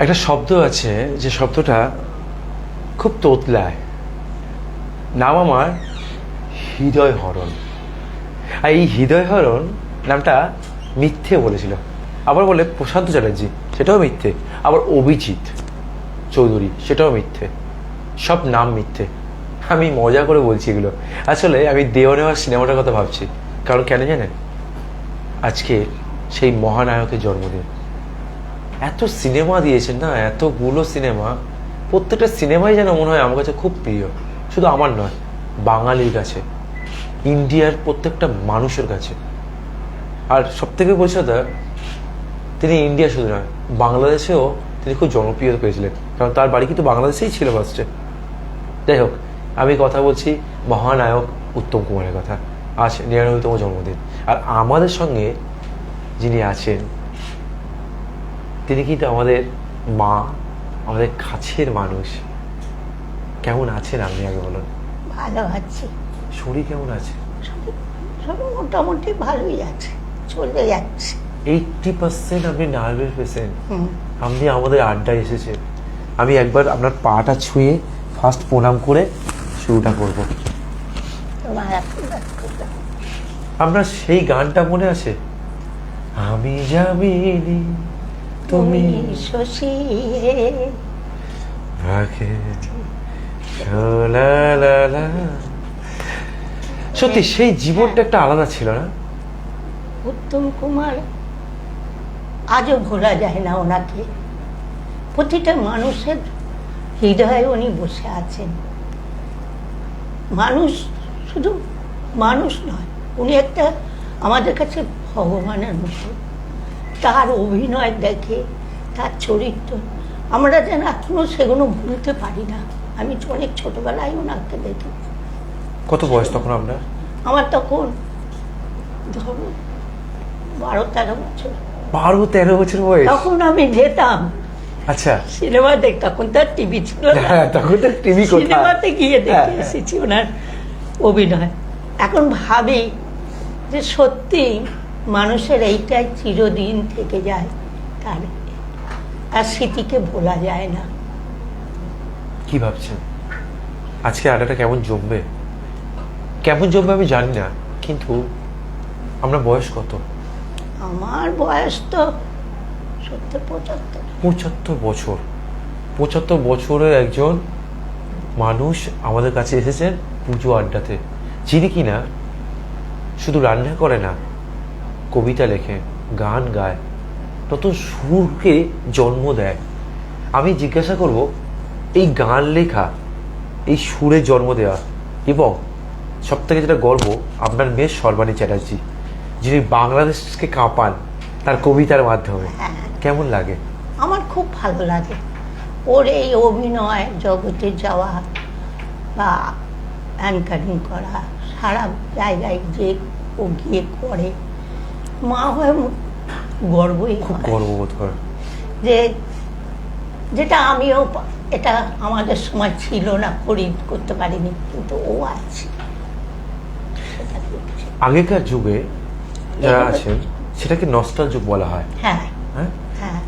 একটা শব্দ আছে যে শব্দটা খুব তোতলায়। নাম আমার হৃদয় হরণ। আর এই হৃদয় হরণ নামটা মিথ্যে বলেছিল। আবার বলে প্রশান্ত চ্যাটার্জি, সেটাও মিথ্যে। আবার অভিজিৎ চৌধুরী, সেটাও মিথ্যে। সব নাম মিথ্যে। আমি মজা করে বলছি এগুলো। আসলে আমি দেওয়ানেওয়ার সিনেমাটার কথা ভাবছি। কারণ কেন জানেন? আজকে সেই মহানায়কের জন্মদিন। এত সিনেমা দিয়েছেন না, এতগুলো সিনেমা, প্রত্যেকটা সিনেমাই যেন মনে হয় আমার কাছে খুব প্রিয়। শুধু আমার নয়, বাঙালির কাছে, ইন্ডিয়ার প্রত্যেকটা মানুষের কাছে। আর সব থেকে পরিচয়তা তিনি ইন্ডিয়া শুধু নয়, বাংলাদেশেও তিনি খুব জনপ্রিয় পেয়েছিলেন। কারণ তার বাড়ি কিন্তু বাংলাদেশেই ছিল ফার্স্টে যাই হোক, আমি কথা বলছি মহানায়ক উত্তম কুমারের কথা। আজ নিরানব্বইতম জন্মদিন। আর আমাদের সঙ্গে যিনি আছেন তিনি কিন্তু আমাদের মা আমাদের কাছের মানুষ। কেমন আছেন আপনি আগে বলুন? ভালো আছি। শরীর কেমন আছে? সব মোটামুটি ভালোই আছে চলে যাচ্ছে। এইটটি পার্সেন্ট আপনি নার্ভের পেশেন্ট আপনি আমাদের আড্ডায় এসেছেন। আমি একবার আপনার পাটা ছুঁয়ে ফার্স্ট প্রণাম করে শুরুটা করব। আপনার সেই গানটা মনে আছে? আমি জামিনি তুমি শশী লা। সত্যি সেই জীবনটা একটা আলাদা ছিল না? উত্তম কুমার আজও ভোলা যায় না ওনাকে। প্রতিটা মানুষের হৃদয়ে উনি বসে আছেন। মানুষ শুধু মানুষ নয় উনি একটা আমাদের কাছে ভগবানের মতো। তার অভিনয় দেখে তার চরিত্র। আমরা যেন এখনও সেগুলো ভুলতে পারি না। আমি অনেক ছোটবেলায় ওনাকে দেখি। কত বয়স তখন আপনার? আমার তখন ধরো বারো তেরো বছর। বারো তেরো বছর বয়স? তখন আমি যেতাম। আচ্ছা। সিনেমা দেখ তখন তার টিভি ছিল হ্যাঁ তখন তো টিভি সিনেমাতে গিয়ে দেখে হ্যাঁ, হ্যাঁ। এসেছি ওনার অভিনয়। এখন ভাবি যে সত্যি মানুষের এইটাই চিরদিন থেকে যায় তার আর স্মৃতিকে ভোলা যায় না। কি ভাবছেন? আজকে আড্ডাটা কেমন জমবে? কেমন জমবে আমি জানি না কিন্তু আমরা বয়স কত? আমার বয়স তো সত্তর পঁচাত্তর। পঁচাত্তর বছর। পঁচাত্তর বছরের একজন মানুষ আমাদের কাছে এসেছেন পুজো আড্ডাতে যিনি কিনা শুধু রান্না করে না কবিতা লেখে, গান গায়, নতুন সুরকে জন্ম দেয়। আমি জিজ্ঞাসা করব, এই গান লেখা, এই সুরে জন্ম দেওয়া এবং সব থেকে যেটা গর্ব, আপনার মেয়ে সর্বাণী চ্যাটার্জি, যিনি বাংলাদেশকে কাঁপান তার কবিতার মাধ্যমে। কেমন লাগে? আমার খুব ভালো লাগে। ওর এই অভিনয় জগতে যাওয়া বা অ্যাঙ্কারিং করা, সারা জায়গায় যে ও গিয়ে করে মা হয়ে গর্বই খুব হয়। গর্ববোধ করে। যে যেটা আমিও এটা আমাদের সময় ছিল না করি করতে পারিনি কিন্তু ও আছে। আগেকার যুগে যারা আছেন সেটাকে নস্টাল যুগ বলা হয়। হ্যাঁ। হ্যাঁ? হ্যাঁ।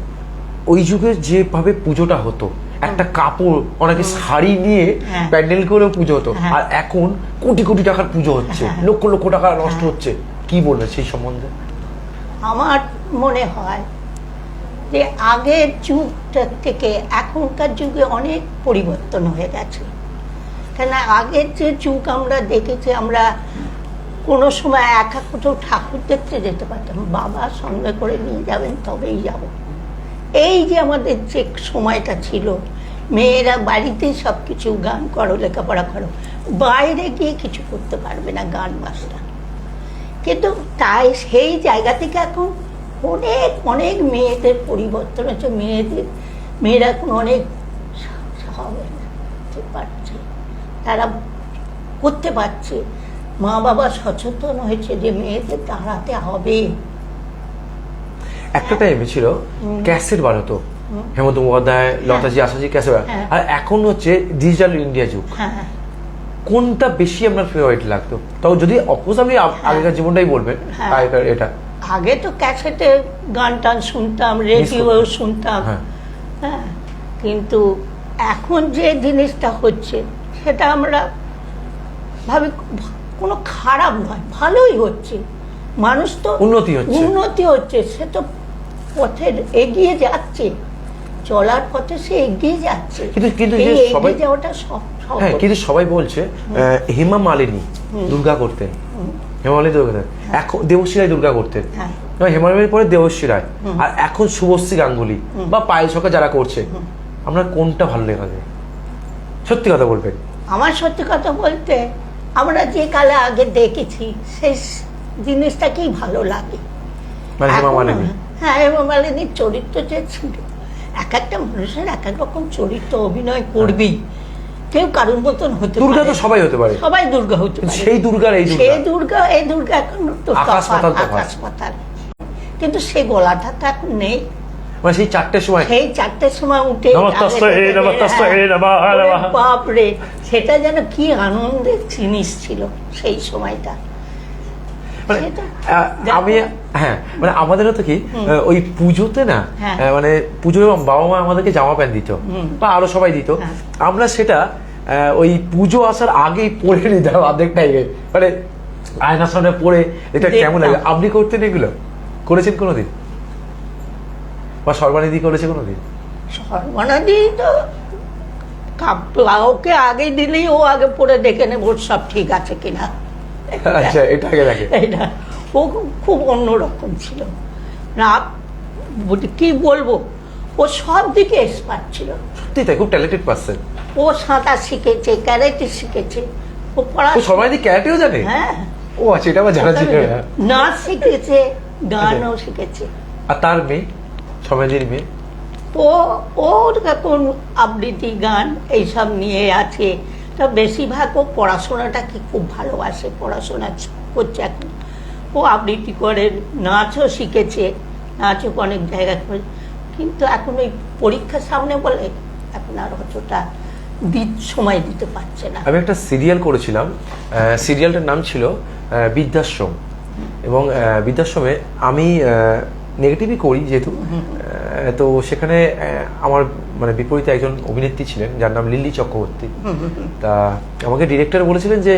ওই যুগে যেভাবে পুজোটা হতো একটা কাপড় অনেকে শাড়ি নিয়ে হ্যাঁ। প্যান্ডেল করেও পুজো হতো। হ্যাঁ। আর এখন কোটি কোটি টাকার পুজো হচ্ছে। হ্যাঁ। লক্ষ লক্ষ টাকা নষ্ট হ্যাঁ। হচ্ছে। কি বলবে সেই সম্বন্ধে? আমার মনে হয় যে আগের যুগটার থেকে এখনকার যুগে অনেক পরিবর্তন হয়ে গেছে। কেন আগের যে যুগ আমরা দেখেছি, আমরা কোনো সময় একা কোথাও ঠাকুর দেখতে যেতে পারতাম, বাবা সঙ্গে করে নিয়ে যাবেন তবেই যাব। এই যে আমাদের যে সময়টা ছিল, মেয়েরা বাড়িতেই সব কিছু গান করো, লেখাপড়া করো, বাইরে গিয়ে কিছু করতে পারবে না গান বাজনা। কিন্তু তাই সেই জায়গা থেকে এখন অনেক অনেক মেয়েদের পরিবর্তন হচ্ছে। মেয়েদের মেয়েরা এখন অনেক স্বাবলম্বী পারছে। তারা করতে পারছে। মা বাবা সচেতন হয়েছে যে মেয়েদের দাঁড়াতে হবে। একটা টাইমে ছিল। ক্যাসেট বার হতো হুম। হেমন্ত মুখোপাধ্যায় লতাজি আশাজি ক্যাসেট হ্যাঁ। আর এখন হচ্ছে ডিজিটাল ইন্ডিয়া যুগ। হ্যাঁ। কোনটা বেশি আপনার ফেভারিট লাগতো? তাও যদি অপোজ আপনি আগেকার জীবনটাই বলবেন হ্যাঁ। আগেকার এটা। আগে তো ক্যাসেটে গান টান শুনতাম রেডিও শুনতাম। হ্যাঁ। হ্যাঁ। কিন্তু এখন যে জিনিসটা হচ্ছে সেটা আমরা ভাবি কোনো খারাপ নয় ভালোই হচ্ছে। মানুষ তো উন্নতি হচ্ছে। উন্নতি হচ্ছে সে তো পথে এগিয়ে যাচ্ছে চলার পথে সে এগিয়ে যাচ্ছে। কিন্তু- কিন্তু সবাই- যাওয়াটা সব হ্যাঁ কিন্তু সবাই বলছে হেমা। মালিনী দুর্গা করতেন। মালিনী দুর্গা করতেন। এখন দেবশ্রী রায় দুর্গা করতেন। হ্যাঁ। পরে দেবশ্রী রায়। আর এখন শুভশ্রী গাঙ্গুলি বা পায়েল যারা করছে আপনার কোনটা ভালো লেগে সত্যি কথা বলবেন। আমার সত্যি কথা বলতে আমরা যে কালে আগে দেখেছি সেই জিনিসটাকেই ভালো লাগে? মানে হ্যাঁ হেমা মালিনীর চরিত্র যে ছিল এক একটা মানুষের এক এক রকম চরিত্র অভিনয় করবেই। কেউ কারোর মতন হতে দুর্গা তো সবাই হতে পারে। সবাই দুর্গা হতে পারে। সেই দুর্গার এই দুর্গা। সেই দুর্গা এই দুর্গা এখন তো আকাশ তফাৎ, পাতাল আকাশ পাতাল। কিন্তু সেই গলাটা তো এখন নেই। মানে সেই চারটের সময়। সেই চারটের সময় উঠে। বাপরে সেটা যেন কি আনন্দের জিনিস ছিল সেই সময়টা। মানে আমি হ্যাঁ মানে আমাদেরও তো কি ওই পুজোতে না হ্যাঁ। মানে পুজোয় বাবা মা আমাদেরকে জামা প্যান্ট দিত। বা আরও সবাই দিত। হ্যাঁ। আমরা সেটা ওই পুজো আসার আগেই পরে নিতাম অর্ধেক টাইমে মানে আয়নার সামনে পরে এটা কেমন লাগে? আপনি করতেন এগুলো? করেছেন কোনোদিন? বা সর্বানিধি করেছে কোনোদিন? সর্বনাদি তো কাপ- ওকে আগে দিলেই ও আগে পড়ে দেখে নেব সব ঠিক আছে কিনা। আচ্ছা এটা আগে দেখে। এটা ও খুব- অন্যরকম ছিল। না কি বলব? ও সব দিকে এক্সপার্ট ছিল। সত্যি তাই খুব ট্যালেন্টেড পার্সন ও সাঁতার শিখেছে ক্যারেটে শিখেছে ও পড়া ও সর্বানিধি ক্যারেটেও জানে? হ্যাঁ। ও আচ্ছা এটা আমার জানা ছিল না। নাচ শিখেছে গানও শিখেছে। আর তার মেয়ে? সমাজের মেয়ে? ও ওর এখন আবৃত্তি গান এইসব নিয়ে আছে। তা বেশিরভাগ ও পড়াশোনাটাকে খুব ভালোবাসে পড়াশোনা করছে এখন। ও আবৃত্তি করে নাচও শিখেছে। নাচও অনেক জায়গায়। করে কিন্তু এখন ওই পরীক্ষার সামনে বলে এখন আর অতটা সময় দিতে পারছে না। আমি একটা সিরিয়াল করেছিলাম সিরিয়ালটার নাম ছিল বৃদ্ধাশ্রম। এবং বৃদ্ধাশ্রমে আমি নেগেটিভই করি যেহেতু। তো সেখানে আমার মানে বিপরীতে একজন অভিনেত্রী ছিলেন যার নাম লিল্লি চক্রবর্তী। তা আমাকে ডিরেক্টর বলেছিলেন যে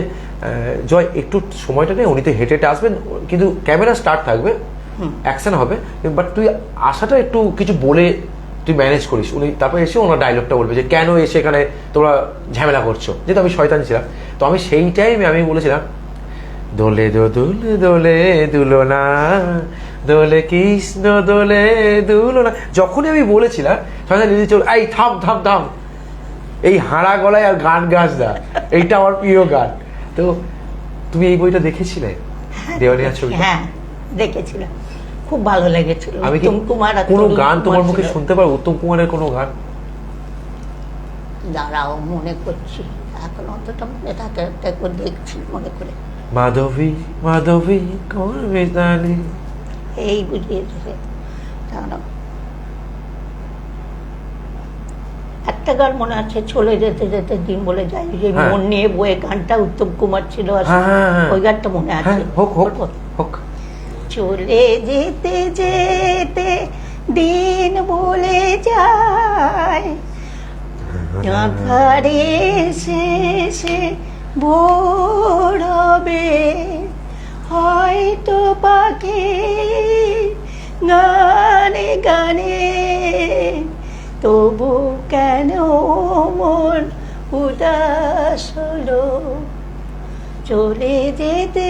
জয় একটু সময়টা নেই উনি তো হেঁটে হেঁটে আসবেন কিন্তু ক্যামেরা স্টার্ট থাকবে। অ্যাকশন হবে বাট তুই আসাটা একটু কিছু বলে তুই ম্যানেজ করিস। উনি তারপরে এসে ওনার ডায়লগটা বলবে যে কেন এসে এখানে তোমরা ঝামেলা করছ? যেহেতু আমি শয়তান ছিলাম। তো আমি সেই টাইমে আমি বলেছিলাম দোলে দো দোলে দোলে দুলো না দোলে কৃষ্ণ দোলে দুলো না। যখনই আমি বলেছিলাম দিদি চল এই থাম থাম থাম। এই হাঁড়া গলায় আর গান গাছ না। এইটা আমার প্রিয় গান। তো তুমি এই বইটা দেখেছিলে? দেওয়ানিয়া ছবিটা? হ্যাঁ দেখেছিলাম। খুব ভালো লেগেছিল আমি উত্তম কুমার কোনো গান তোমার মুখে শুনতে পারব? উত্তম কুমারের কোনো গান? দাঁড়াও মনে করছি। এখন অতটা মনে থাকে একবার দেখছি মনে করে। মাধবী মাধবী করবে জানি এই বুঝিয়ে দাঁড়াও। একটা গান মনে আছে চলে যেতে যেতে দিন বলে যাই যে হ্যাঁ। মন নিয়ে বয়ে গানটা উত্তম কুমার ছিল আর হ্যাঁ, হ্যাঁ। ওই গানটা মনে আছে। হ্যাঁ হোক হোক হোক। চলে যেতে যেতে দিন বলে যায়। আধারে শেষে হবে হয়তো পাখি গানে গানে। তবু কেন মন উদাস চলে যেতে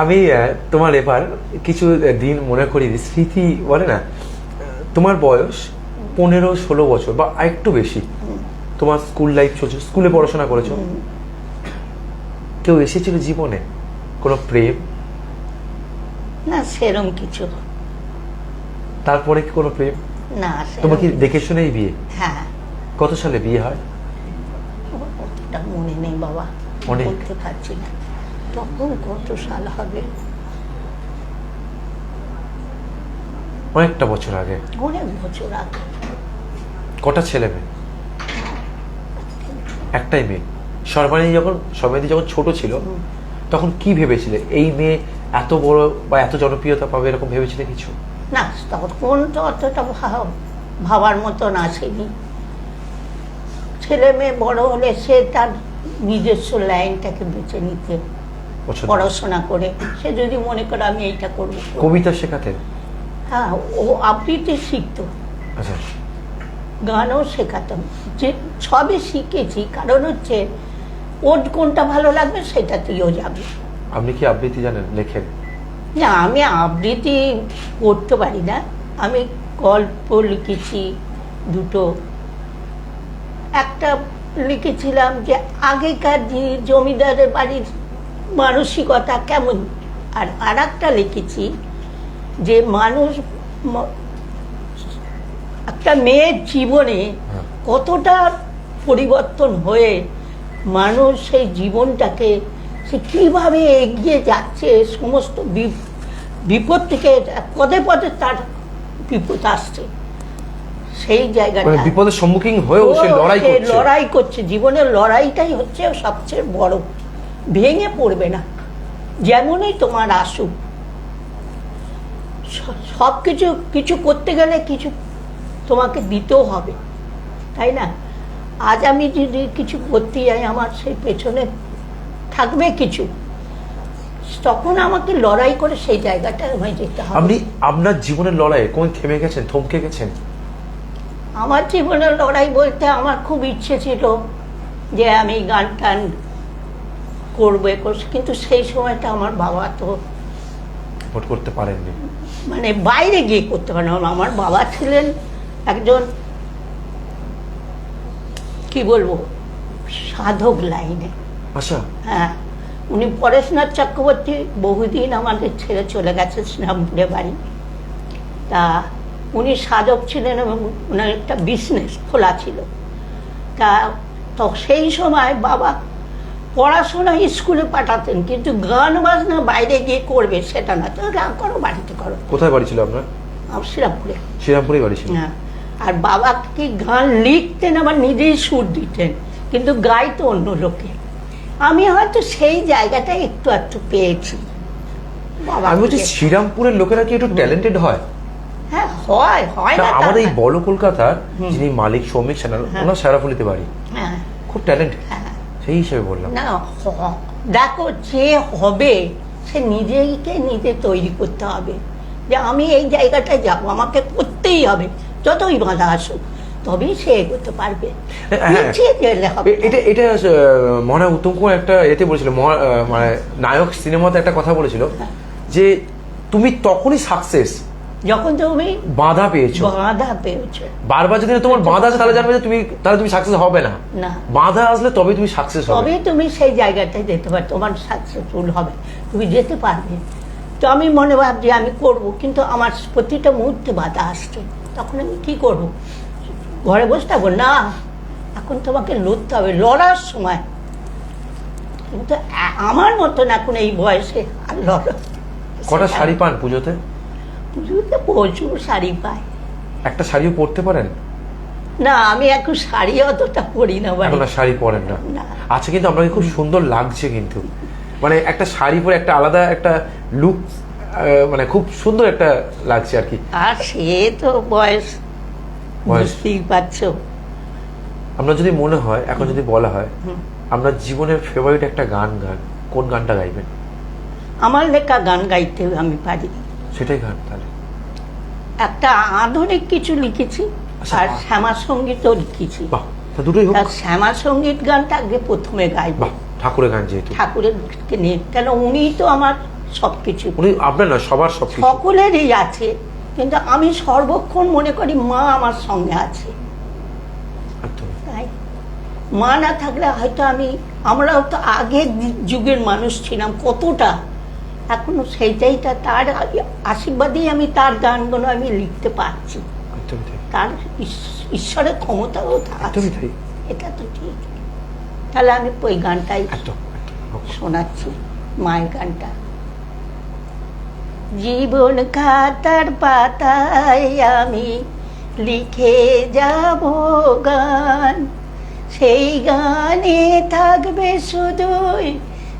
আমি তোমার এবার কিছু দিন মনে করি স্মৃতি বলে না তোমার বয়স পনেরো ষোলো বছর বা একটু বেশি। তোমার স্কুল লাইফ চলছে স্কুলে পড়াশোনা করেছ। কেউ এসেছিল জীবনে? কোনো প্রেম? না সেরম কিছু। তারপরে কি কোনো প্রেম? না তোমার কি দেখে শুনেই বিয়ে? হ্যাঁ। কত সালে বিয়ে হয়? মনে নেই বাবা অনেক। বলতে পারছি না। তখন কত সাল হবে? অনেকটা বছর আগে। অনেক বছর আগে। কটা ছেলে মেয়ে? একটাই মেয়ে। সর্বাণী যখন সর্বাণী যখন ছোট ছিল তখন কি ভেবেছিলে? এই মেয়ে এত বড় বা এত জনপ্রিয়তা পাবে এরকম ভেবেছিলে কিছু? না তখন তো অতটা ভাব- ভাবার মতন আসেনি। ছেলে মেয়ে বড় হলে সে তার নিজস্ব লাইনটাকে বেছে নিতে পড়াশোনা করে। সে যদি মনে করে আমি এইটা করব। কবিতা শেখাতে হ্যাঁ ও আবৃত্তি শিখতো। আচ্ছা। গানও শেখাতাম। যে সবই শিখেছি কারণ হচ্ছে ওর কোনটা ভালো লাগবে সেটাতেও যাবে। আপনি কি আবৃত্তি জানেন লেখেন? না আমি আবৃত্তি করতে পারি না। আমি গল্প লিখেছি দুটো। একটা লিখেছিলাম যে আগেকার জমিদারের বাড়ির মানসিকতা কেমন? আর আর একটা লিখেছি যে মানুষ একটা মেয়ের জীবনে হ্যাঁ। কতটা পরিবর্তন হয়ে মানুষ সেই জীবনটাকে সে কীভাবে এগিয়ে যাচ্ছে সমস্ত বিপদ থেকে পদে পদে তার বিপদ আসছে। সেই জায়গাটা মানে বিপদের সম্মুখীন হয়েও সে লড়াই করছে। লড়াই করছে। জীবনের লড়াইটাই হচ্ছে সবচেয়ে বড়। ভেঙে পড়বে না। যেমনই তোমার আসুক সব কিছু কিছু করতে গেলে কিছু তোমাকে দিতেও হবে তাই না? আজ আমি যদি কিছু করতে যাই আমার সেই পেছনে থাকবে কিছু। তখন আমাকে লড়াই করে সেই জায়গাটা আমায় যেতে হবে। আপনি আপনার জীবনের লড়াই কোন থেমে গেছেন থমকে গেছেন? আমার জীবনের লড়াই বলতে আমার খুব ইচ্ছে ছিল যে আমি গান টান করবে করছি কিন্তু সেই সময়টা আমার বাবা তো ভোট করতে পারেননি। মানে বাইরে গিয়ে করতে পারে না। আমার বাবা ছিলেন একজন কি বলব সাধক লাইনে। আচ্ছা। হ্যাঁ উনি পরেশনাথ চক্রবর্তী বহুদিন আমাদের ছেড়ে চলে গেছে শ্রীরামপুরে বাড়ি। তা উনি সাধক ছিলেন এবং ওনার একটা বিজনেস খোলা ছিল। তা তো সেই সময় বাবা পড়াশোনা স্কুলে পাঠাতেন কিন্তু গান বাজনা বাইরে গিয়ে করবে সেটা না। তো করো বাড়িতে করো। কোথায় বাড়ি ছিল আপনার? আমার শ্রীরামপুরে। শ্রীরামপুরেই বাড়ি ছিল? হ্যাঁ। আর বাবা কি গান লিখতেন আবার নিজেই সুর দিতেন কিন্তু গাইতো অন্য লোকে। আমি হয়তো সেই জায়গাটা একটু একটু পেয়েছি। বাবা আমি বলছি শ্রীরামপুরের লোকেরা কি একটু ট্যালেন্টেড হয়? হ্যাঁ হয় হয় না আমাদের এই বড় কলকাতার যিনি মালিক শ্রমিক সেনার হ্যাঁ। ওনার সারাফুলিতে বাড়ি। হ্যাঁ। খুব ট্যালেন্টেড সেই হিসেবে বললাম না দেখো যে হবে সে নিজেকে নিজে তৈরি করতে হবে যে আমি এই জায়গাটায় যাব আমাকে করতেই হবে যতই বাধা আসুক তবেই সে এগোতে পারবে হ্যাঁ। এটা এটা মনে উত্তম কুমার একটা এতে বলেছিল মানে নায়ক সিনেমাতে একটা কথা বলেছিল হ্যাঁ। যে তুমি তখনই সাকসেস যখন তুমি বাধা পেয়েছ। বাধা পেয়েছ। বারবার যদি তোমার বাধা আছে তাহলে জানবে যে তুমি তাহলে তুমি সাকসেস হবে না। না। বাধা আসলে তবে তুমি সাকসেস হবে। তবেই তুমি সেই জায়গাটায় যেতে পারবে তোমার সাকসেসফুল হবে। তুমি যেতে পারবে। তো আমি মনে ভাবছি আমি করব কিন্তু আমার প্রতিটা মুহূর্তে বাধা আসছে। তখন আমি কি করব? ঘরে বসে থাকব না এখন তোমাকে লড়তে হবে লড়ার সময়। কিন্তু আমার মতন এখন এই বয়সে আর লড়া কটা শাড়ি পান পুজোতে? পুজোতে প্রচুর শাড়ি পাই। একটা শাড়িও পরতে পারেন? না আমি এখন শাড়ি অতটা পরি না এখন আর শাড়ি পরেন না। আচ্ছা কিন্তু আপনাকে খুব সুন্দর লাগছে কিন্তু। মানে একটা শাড়ি পরে একটা আলাদা একটা লুক মানে খুব সুন্দর একটা লাগছে আর কি। আর সে তো বয়স বয়স। বুঝতেই পারছ। আপনার যদি মনে হয় এখন যদি বলা হয়। আপনার জীবনের ফেভারিট একটা গান গান কোন গানটা গাইবেন? আমার লেখা গান গাইতে আমি পারি। সেটাই গান তাহলে। একটা আধুনিক কিছু লিখেছি আচ্ছা, আর। শ্যামা সঙ্গীতও লিখেছি। দুটোই হোক। শ্যামা সংগীত গানটা আগে প্রথমে গাইব। ঠাকুরের গান যেহেতু। ঠাকুরের নিয়ে কেন উনিই তো আমার সবকিছু। উনি আপনার না সবার সব সকলেরই আছে কিন্তু আমি সর্বক্ষণ মনে করি মা আমার সঙ্গে আছে। তাই মা না থাকলে হয়তো আমি আমরাও তো আগের যুগের মানুষ ছিলাম কতটা এখনও সেইটাইটা তার আশীর্বাদেই আমি তার গানগুলো আমি লিখতে পারছি। তার ঈশ্বরের ক্ষমতাও তাই। এটা তো ঠিক। তাহলে আমি ওই গানটাই। শোনাচ্ছি মায়ের গানটা। জীবন খাতার পাতায় আমি লিখে যাব গান। সেই গানে থাকবে শুধুই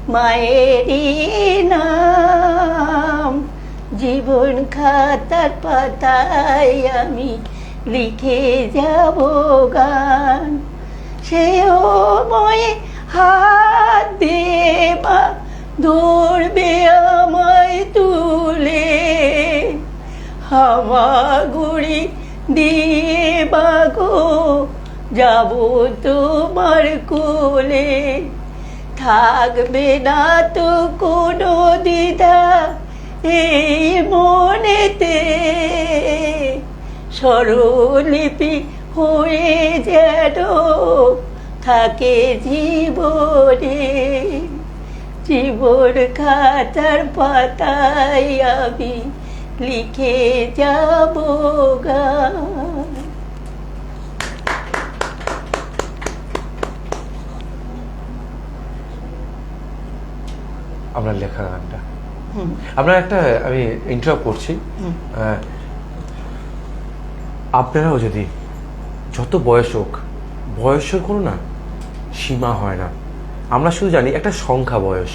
মায়েরই নাম জীবন খাতার পাতায় আমি লিখে যাব গান। সেও ময়ে হাত দেবা, ধরবে আমায় তুলে। হাওয়া গুড়ি দিয়ে বাগো যাব তোমার কোলে। থাকবে না তো কোনো দ্বিধা এই মনেতে। স্বরলিপি হয়ে যেন থাকে জীবনে। জীবন খাতার পাতায় আমি লিখে যাব গান আপনার লেখা গানটা। আপনার একটা আমি ইন্টারাপ্ট করছি। আপনারাও যদি যত বয়স হোক বয়সের কোনো না সীমা হয় না। আমরা শুধু জানি একটা সংখ্যা বয়স।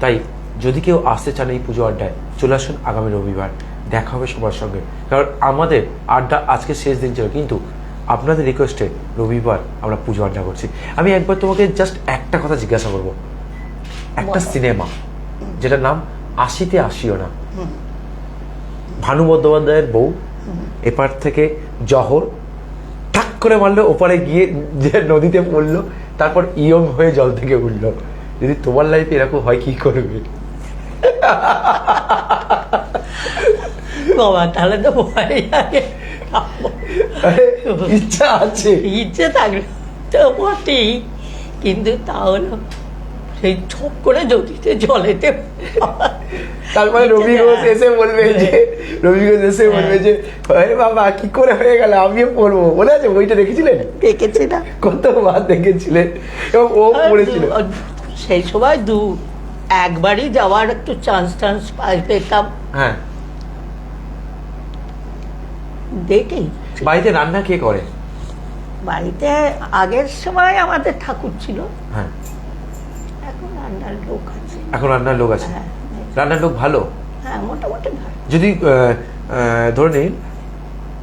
তাই যদি কেউ আসতে চান এই পুজো আড্ডায় চলে আসুন আগামী রবিবার। দেখা হবে সবার সঙ্গে। কারণ আমাদের আড্ডা আজকে শেষ দিন ছিল কিন্তু আপনাদের রিকোয়েস্টে রবিবার আমরা পুজো আড্ডা করছি। আমি একবার তোমাকে জাস্ট একটা কথা জিজ্ঞাসা করব। একটা সিনেমা যেটার নাম আশিতে আসিও না। ভানু বন্দ্যোপাধ্যায়ের বউ এপার থেকে জহর ঠাক করে মারলো ওপারে গিয়ে যে নদীতে পড়ল তারপর ইয়ং হয়ে জল থেকে উঠল। যদি তোমার লাইফে এরকম হয় কি করবে? বাবা তাহলে তো ভয় লাগে। ইচ্ছা আছে। ইচ্ছে থাকলে তো বটেই কিন্তু তাহলে সেই ছপ করে নদীতে জলেতে তারপরে রবি ঘোষ এসে বলবে যে রবি ঘোষ এসে বলবে যে আরে বাবা কি করে হয়ে গেল? আমিও পড়ব। বলে আছে বইটা দেখেছিলেন? দেখেছি না কতবার দেখেছিলেন? এবং ও পড়েছিল। সেই সময় দু একবারই যাওয়ার একটু চান্স টান্স পাই পেতাম। হ্যাঁ। দেখেই বাড়িতে রান্না কে করে? বাড়িতে আগের সময় আমাদের ঠাকুর ছিল। হ্যাঁ। এখন রান্নার লোক আছে। এখন রান্নার লোক আছে? হ্যাঁ রান্নার লোক ভালো? হ্যাঁ মোটামুটি ভালো। যদি ধরে নিন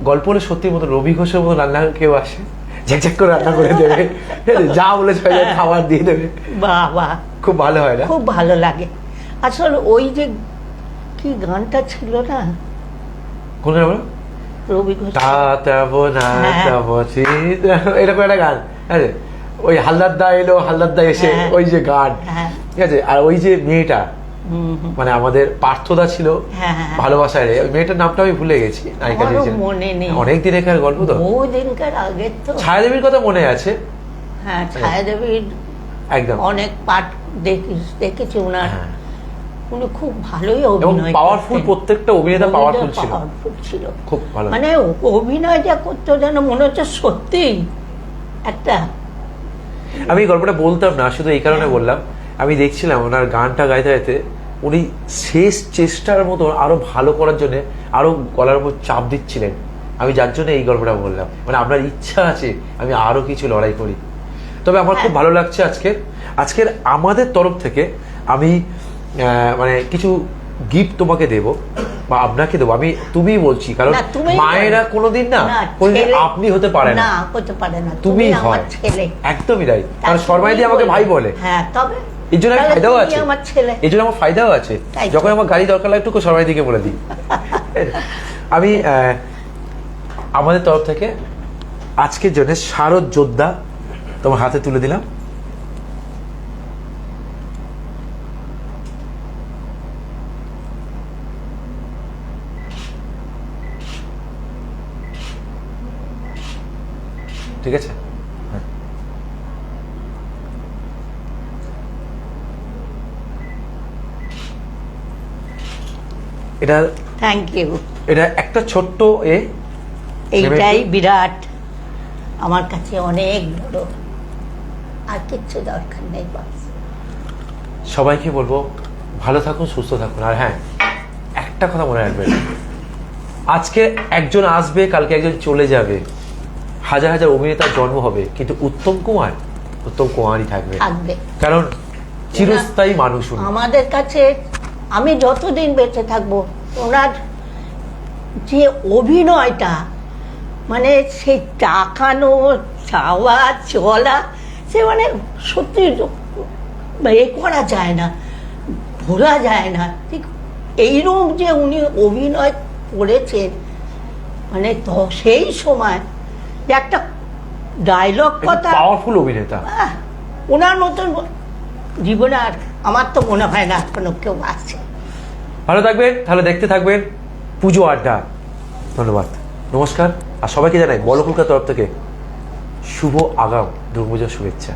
গল্প হলে সত্যি মতো রবি ঘোষের মতো রান্না কেউ আসে? ঝাকঝাক করে রান্না করে দেবে। যা বলে হ্যাঁ। খাবার দিয়ে দেবে। বাহ বাহ। খুব ভালো হয় না? খুব ভালো লাগে। আসলে ওই যে কি গানটা ছিল না? কোন গান রবি ঘোষ হ্যাঁ। এরকম একটা গান? আছে ওই হালদার দা এলো হালদার দা এসে হ্যাঁ। ওই যে গান। হ্যাঁ। ঠিক আছে? আর ওই যে মেয়েটা। মানে আমাদের পার্থদা ছিল হ্যাঁ। ভালোবাসায় রে। মেয়েটার নামটা আমি ভুলে গেছি নায়িকা যে মনে নেই। অনেক দিনের গল্প তো। বহুদিনকার আগের তো। ছায়াদেবীর কথা মনে আছে? হ্যাঁ ছায়াদেবীর একদম। অনেক পাঠ দেখি দেখেছি ওনার। উনি খুব ভালোই অভিনয় পাওয়ারফুল প্রত্যেকটা অভিনেতা পাওয়ারফুল ছিল। ছিল। খুব ভালো। মানে অভিনয় যা করতো যেন মনে হচ্ছে সত্যি একটা আমি এই গল্পটা বলতাম না শুধু এই কারণে হ্যাঁ। বললাম। আমি দেখছিলাম ওনার গানটা গাইতে গাইতে উনি শেষ চেষ্টার মতো আরও ভালো করার জন্য আরও গলার উপর চাপ দিচ্ছিলেন। আমি যার জন্য এই গল্পটা বললাম। মানে আপনার ইচ্ছা আছে আমি আরও কিছু লড়াই করি। তবে আমার খুব হ্যাঁ। ভালো লাগছে আজকে আজকের আমাদের তরফ থেকে আমি আহ, মানে কিছু গিফট তোমাকে দেব। বা আপনাকে দেবো আমি তুমিই বলছি কারণ মায়েরা। কোনোদিন না আপনি হতে পারে না। হতে পারে না তুমি হয়। একদমই তাই। কারণ সর্বাইদি তুমিই আমাকে ভাই বলে। হ্যাঁ তবে এর জন্য আমার ফায়দাও আছে। এর জন্য আমার ফায়দাও আছে। যখন আমার গাড়ি দরকার লাগে একটু সবাই দিকে বলে দিই। আমি আহ, আমাদের তরফ থেকে আজকের জন্য শারদ যোদ্ধা তোমার হাতে তুলে দিলাম। ঠিক আছে? হ্যাঁ। এটা থ্যাংক ইউ এটা একটা ছোট্ট এ এইটাই বিরাট। আমার কাছে অনেক বড়। আর কিচ্ছু দরকার নেই বাস সবাইকে বলব ভালো থাকুন সুস্থ থাকুন। আর হ্যাঁ একটা কথা মনে রাখবেন। আজকে একজন আসবে কালকে একজন চলে যাবে। হাজার হাজার অভিনেতার জন্ম হবে কিন্তু উত্তম কুমার উত্তম কুমারই থাকবে। থাকবে। কারণ চিরস্থায়ী মানুষ আমাদের কাছে আমি যতদিন বেঁচে থাকব ওনার যে অভিনয়টা মানে সেই তাকানো চাওয়া চলা সে মানে সত্যি এ করা যায় না ভোলা যায় না। ঠিক এইরকম যে উনি অভিনয় করেছেন মানে সেই সময় একটা ডায়লগ কথা পাওয়ারফুল অভিনেতা। ওনার মতন জীবনে আর আমার তো মনে হয় না কোনো কেউ আছে। ভালো থাকবেন তাহলে দেখতে থাকবেন পুজো আড্ডা। ধন্যবাদ। নমস্কার আর সবাইকে জানাই বল কলকাতার তরফ থেকে শুভ আগাম দুর্গাপূজার শুভেচ্ছা।